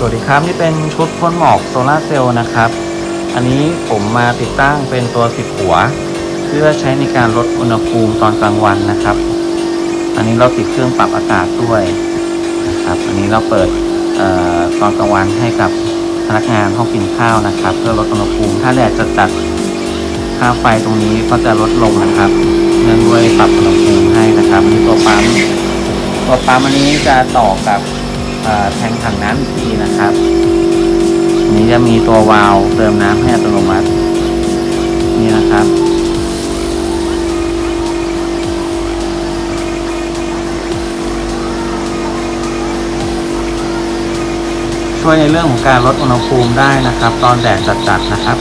สวัสดีครับ นี่เป็นชุดพ่นหมอกโซลาร์เซลล์นะครับ อันนี้ผมมาติดตั้งเป็นตัวสิบหัว เพื่อใช้ในการลดอุณหภูมิตอนกลางวันนะครับ อันนี้เราติดเครื่องปรับอากาศด้วยนะครับ อันนี้เราเปิดออตอนกลางวันให้กับพนักงานห้องกินข้าวนะครับ เพื่อลดอุณหภูมิ ถ้าแดดจัดๆค่าไฟตรงนี้ก็จะลดลงนะครับเนื่องด้วยปรับอุณหภูมิให้นะครับอันนี้ตัวปั๊มตัวปั๊มอันนี้จะต่อกับ แทงถังน้ำอีกทีนะครับอันนี้จะมีตัววาล์วเติมน้ำให้อัตโนมัติ นี่นะครับช่วยในเรื่องของการลดอุณหภูมิได้นะครับ ตอนแดดจัดๆนะครับ